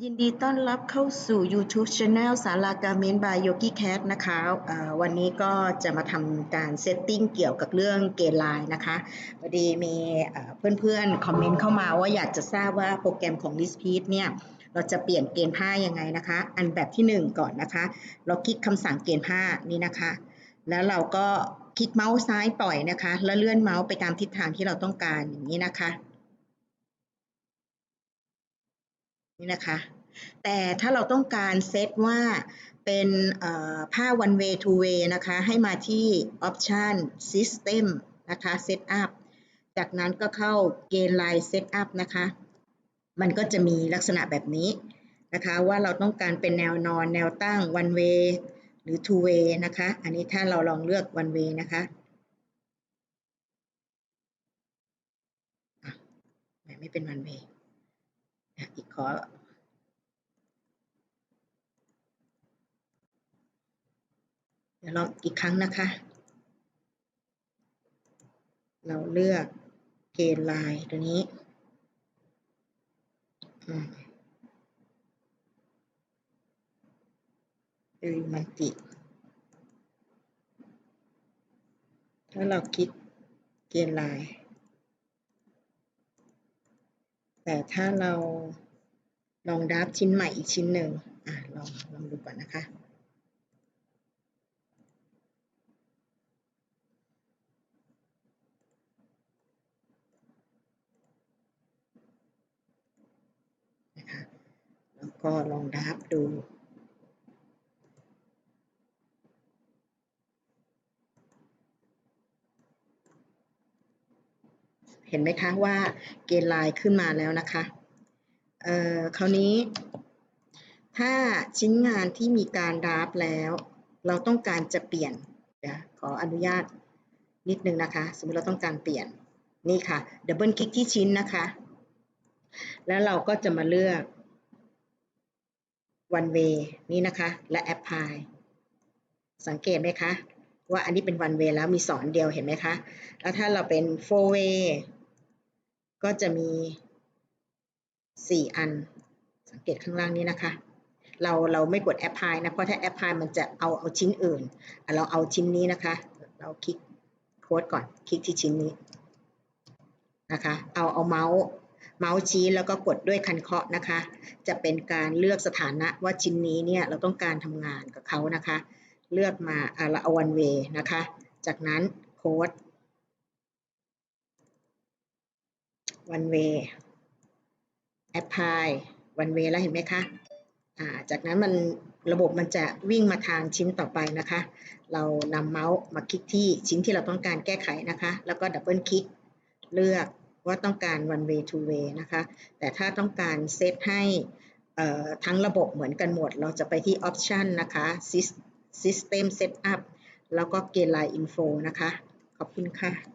ยินดีต้อนรับเข้าสู่ YouTube Channel สาราการเมนบายโยกิแคทนะคะวันนี้ก็จะมาทำการเซตติ้งเกี่ยวกับเรื่องเกณฑ์ไลน์นะคะพอดีมีเพื่อนๆ คอมเมนต์เข้ามาว่าอยากจะทราบว่าโปรแกรมของ l i s p e e d เนี่ย เราจะเปลี่ยนเกณฑ์ผ้ายังไงนะคะ อันแบบที่ 1 ก่อนนะคะ เราคลิกคำสั่งเกณฑ์ผ้านี่นะคะ แล้วเราก็คลิกเมาส์ซ้ายปล่อยนะคะ แล้วเลื่อนเมาส์ไปตามทิศทางที่เราต้องการอย่างนี้นะคะ นี่นะคะ แต่ถ้าเราต้องการเซตว่าเป็นผ้า one way two way นะคะ ให้มาที่ option system นะคะ setup จากนั้นก็เข้าเกณฑ์ line setup นะคะ มันก็จะมีลักษณะแบบนี้นะคะ ว่าเราต้องการเป็นแนวนอนแนวตั้ง one way หรือ two way นะคะ อันนี้ถ้าเราลองเลือก one way นะคะ ไม่เป็น one way ขอเดี๋ยวลองอีกครั้งนะคะ เราเลือกเกณฑ์ลายตัวนี้อืมมันติ ถ้าเราคลิกเกณฑ์ลาย แต่ถ้าเรา ลองดับชิ้นใหม่อีกชิ้นหนึ่งอะลองลองดูก่อนนะคะ นะคะ แล้วก็ลองดับดูเห็นไหมคะว่าเกณฑ์ลน์ขึ้นมาแล้วนะคะ เอ่อคราวนี้ถ้าชิ้นงานที่มีการดราฟแล้ว เราต้องการจะเปลี่ยนเดี๋ยวขออนุญาตนิดนึงนะคะ สมมติเราต้องการเปลี่ยนนี่ค่ะดับเบิลคลิกที่ชิ้นนะคะ แล้วเราก็จะมาเลือก one way นี่นะคะ และ apply สังเกตไหมคะ ว่าอันนี้เป็น one way แล้วมีสอนเดียวเห็นไหมคะ แล้วถ้าเราเป็น four way ก็จะมี 4อัน สังเกตข้างล่างนี้นะคะ เราเราไม่กด apply นะ เพราะถ้า apply มันจะเอาเอาชิ้นอื่น เราเอาชิ้นนี้นะคะ เราคลิกโค้ดก่อน คลิกที่ชิ้นนี้นะคะ เอาเอาเมาส์เมาส์ชี้แล้วก็กดด้วยคันเคาะนะคะ จะเป็นการเลือกสถานะว่าชิ้นนี้เนี่ยเราต้องการทำงานกับเขานะคะ เลือกมาเราเอา one way นะคะ จากนั้นโค้ด one way apply one way แล้วเห็นไหมคะาจากนั้นมันระบบมันจะวิ่งมาทางชิ้นต่อไปนะคะ เรานำเมาส์มาคลิกที่ชิ้นที่เราต้องการแก้ไขนะคะ แล้วก็ดับเบิลคลิกเลือกว่าต้องการ one way two way นะคะ แต่ถ้าต้องการเซตให้ทั้งระบบเหมือนกันหมด เราจะไปที่ option นะคะ system setup แล้วก็ gain line info นะคะ ขอบคุณค่ะ